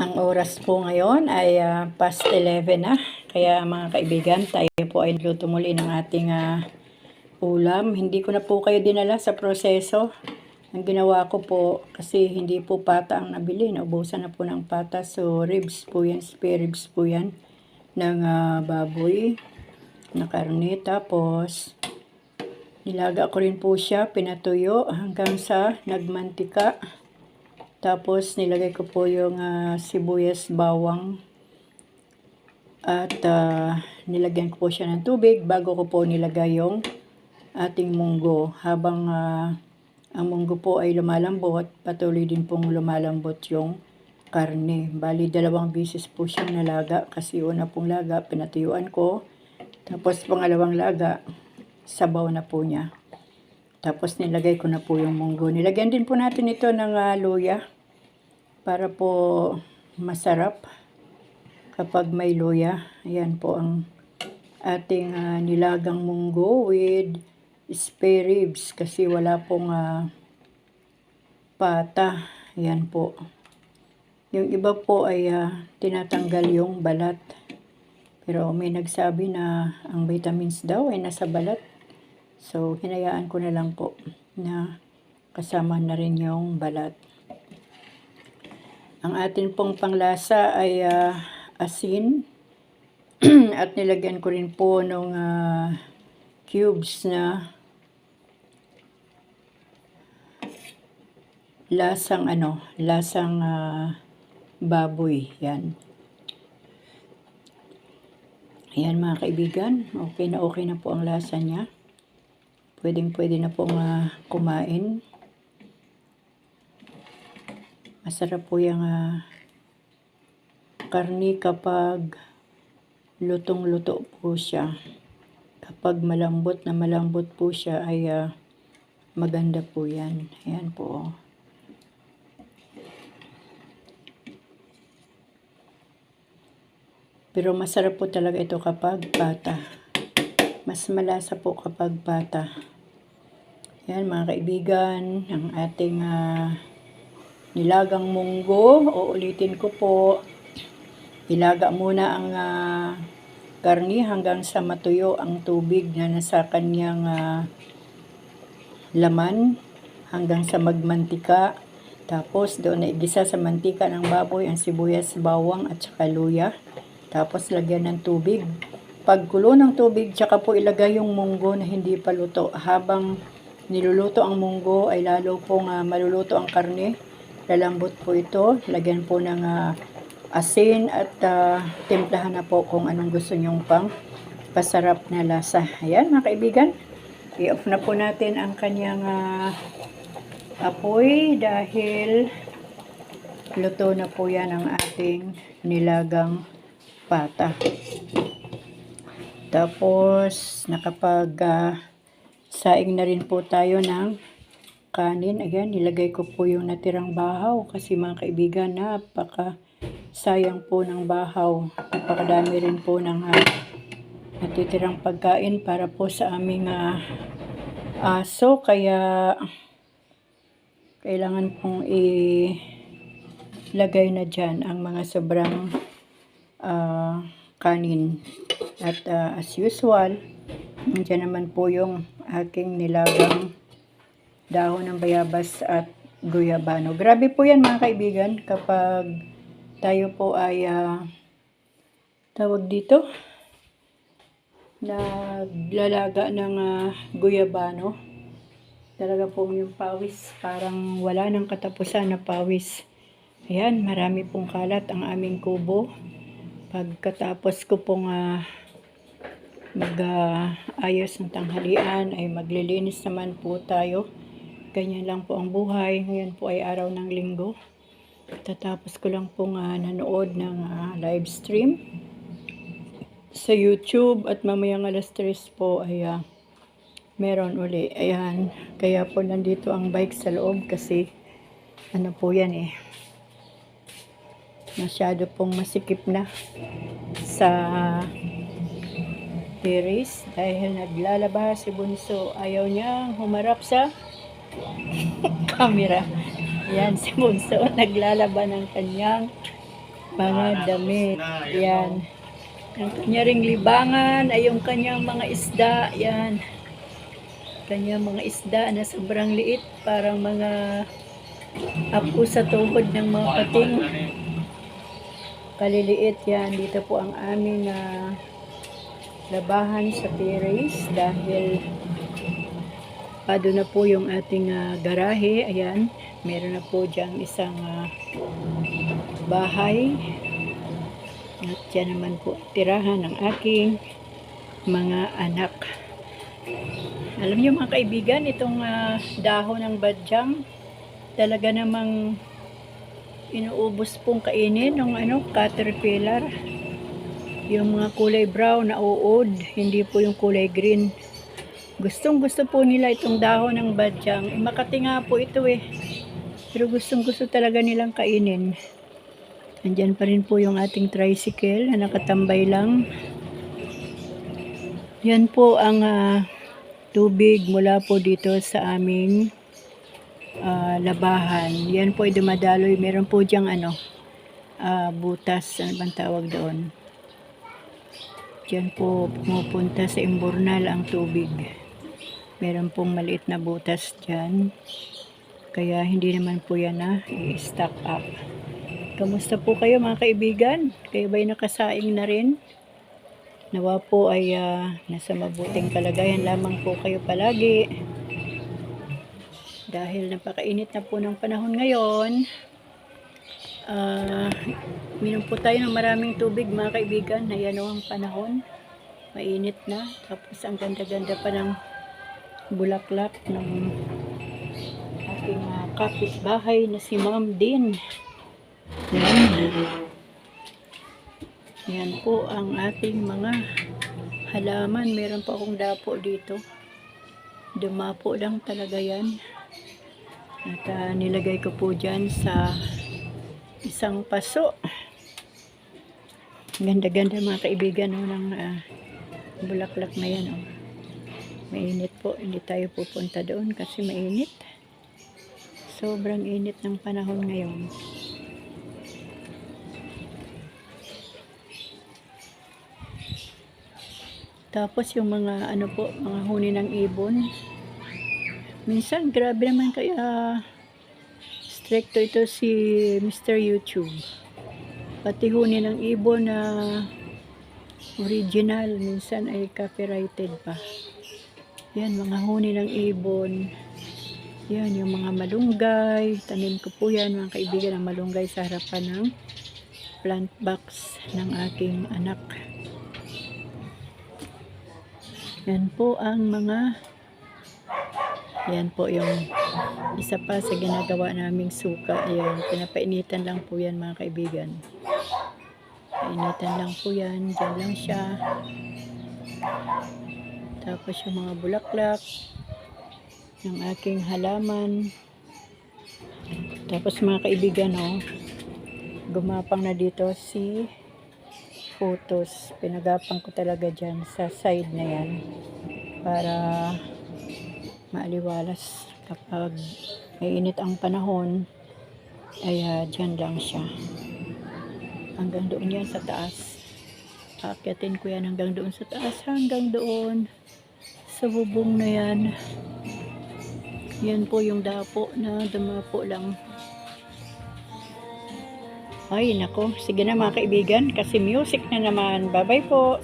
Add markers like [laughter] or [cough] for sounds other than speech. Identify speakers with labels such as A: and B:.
A: Ang oras po ngayon ay ah, past 11 na. Kaya mga kaibigan, tayo po ay nagluto muli ng ating ah, ulam. Hindi ko na po kayo dinala sa proseso. Ang ginawa ko po, kasi hindi po pata ang nabili. Naubusan na po ng pata. So, ribs po yan, spare ribs po yan ng ah, baboy na karne. Tapos, nilaga ko rin po siya, pinatuyo hanggang sa nagmantika. Tapos nilagay ko po yung ah, sibuyas bawang at ah, nilagyan ko po siya ng tubig bago ko po nilagay yung ating munggo. Habang ah, ang munggo po ay lumalambot, patuloy din pong lumalambot yung karne. Bali, dalawang bisis po siyang nalaga kasi una pong laga, pinatuyuan ko. Tapos pangalawang laga, sabaw na po niya. Tapos nilagay ko na po yung munggo. Nilagyan din po natin ito ng ah, luya para po masarap kapag may luya. Ayan po ang ating ah, nilagang munggo with spare ribs kasi wala pong ah, pata. Ayan po. Yung iba po ay ah, tinatanggal yung balat. Pero may nagsabi na ang vitamins daw ay nasa balat. So, hinayaan ko na lang po na kasama na rin yung balat. Ang atin pong panglasa ay ah, asin [clears throat] at nilagyan ko rin po ng ah, cubes na lasang ano, lasang ah, baboy. Yan. Ayan mga kaibigan, okay na okay na po ang lasa niya. Pwedeng pwede na pong ah, kumain. Masarap po yung ah, karni kapag lutong-luto po siya. Kapag malambot na malambot po siya ay ah, maganda po yan. Ayan po. oh. Pero masarap po talaga ito kapag bata. Mas malasa po kapag bata. Yan mga kaibigan, ang ating ah, nilagang munggo. Uulitin ko po. Ilaga muna ang karni hanggang sa matuyo ang tubig na nasa kanyang ah, laman hanggang sa magmantika. Tapos doon na igisa sa mantika ng baboy ang sibuyas, bawang at saka luya. Tapos lagyan ng tubig. Pagkulo ng tubig, tsaka po ilagay yung munggo na hindi pa luto. Habang niluluto ang munggo ay lalo pong ah, maluluto ang karne. Lalambot po ito. Lagyan po ng ah, asin at ah, timplahan na po kung anong gusto nyong pang pasarap na lasa. Ayan mga kaibigan. I-off na po natin ang kanyang ah, apoy dahil luto na po yan ang ating nilagang pata. Tapos, nakapag ah, saing na rin po tayo ng kanin. Ayan, nilagay ko po yung natirang bahaw kasi mga kaibigan, napaka sayang po ng bahaw. Napakadami rin po ng ah, natitirang pagkain para po sa aming ah, aso. Kaya, kailangan pong ilagay na dyan ang mga sobrang ah, kanin. At ah, as usual, Nandiyan naman po yung aking nilagang dahon ng bayabas at guyabano. Grabe po yan mga kaibigan kapag tayo po ay ah, tawag dito naglalaga ng ah, guyabano. Talaga po yung pawis parang wala nang katapusan na pawis. Ayan, marami pong kalat ang aming kubo. Pagkatapos ko pong ah, mag-ayos ng tanghalian ay maglilinis naman po tayo. Ganyan lang po ang buhay. Ngayon po ay araw ng linggo. Tatapos ko lang pong ah, nanood ng ah, live stream sa YouTube at mamayang alas 3 po ay ah, meron uli. Ayan, kaya po nandito ang bike sa loob kasi ano po yan eh. Masyado pong masikip na sa Iris dahil naglalaba si Bunso. Ayaw niyang humarap sa [laughs] camera. Yan si Bunso [laughs] naglalaba ng kanyang Mga damit. Yan. Ang kanya ring libangan ay yung kanyang mga isda. Yan. Kanyang mga isda na sobrang liit. Parang mga apo sa tuhod ng mga pating. Kaliliit yan. Dito po ang aming ah, labahan sa terrace dahil Ado na po yung ating ah, garahe. Ayan. Meron na po diyang isang ah, bahay. At dyan naman po tirahan ng aking mga anak. Alam niyo mga kaibigan, itong ah, dahon ng badyang talaga namang inuubos pong kainin ng ano, caterpillar. Yung mga kulay brown na uod, hindi po yung kulay green. Gustong gusto po nila itong dahon ng badyang. Eh, Makati po ito eh. Pero gustong gusto talaga nilang kainin. Andyan pa rin po yung ating tricycle na nakatambay lang. Yan po ang ah, tubig mula po dito sa aming ah, labahan. Yan po ay dumadaloy. Meron po diyang ano, ah, butas. Ano bang tawag doon? Diyan po pumupunta sa imburnal ang tubig. Meron pong maliit na butas dyan. Kaya hindi naman po yan na i-stack up. Kamusta po kayo mga kaibigan? Kayo ba'y nakasaing na rin? Nawa po ay ah, nasa mabuting kalagayan lamang po kayo palagi. Dahil napakainit na po ng panahon ngayon, ah, minom po tayo ng maraming tubig mga kaibigan. Ayan o ang panahon. Mainit na. Tapos ang ganda-ganda pa ng bulaklak ng aking uh, kapitbahay na si Ma'am Din. Yan. Yan po ang ating mga halaman. Meron pa akong dapo dito. Dumapo lang talaga yan. At ah, nilagay ko po dyan sa isang paso. Ganda-ganda mga kaibigan oh, ng ah, bulaklak na yan. Oh. Mainit po. Hindi tayo pupunta doon kasi mainit. Sobrang init ng panahon ngayon. Tapos yung mga ano po, mga huni ng ibon. Minsan grabe naman kaya stricto ito si Mr. YouTube. Pati huni ng ibon na original minsan ay copyrighted pa. Yan, mga huni ng ibon. Yan, yung mga malunggay. Tanim ko po yan, mga kaibigan, ang malunggay sa harapan ng plant box ng aking anak. Yan po ang mga yan po yung isa pa sa ginagawa naming suka. Ayan, pinapainitan lang po yan mga kaibigan. Painitan lang po yan. Diyan lang siya. Tapos yung mga bulaklak ng aking halaman. Tapos mga kaibigan, oh, gumapang na dito si photos. Pinagapang ko talaga dyan sa side na yan para maaliwalas kapag mainit ang panahon ay uh, dyan lang siya. Hanggang doon yan sa taas. Akyatin ko yan hanggang doon sa taas hanggang doon. Sa bubong na yan. Yan po yung dapo na dumapo lang. Ay nako. Sige na mga kaibigan kasi music na naman. Bye bye po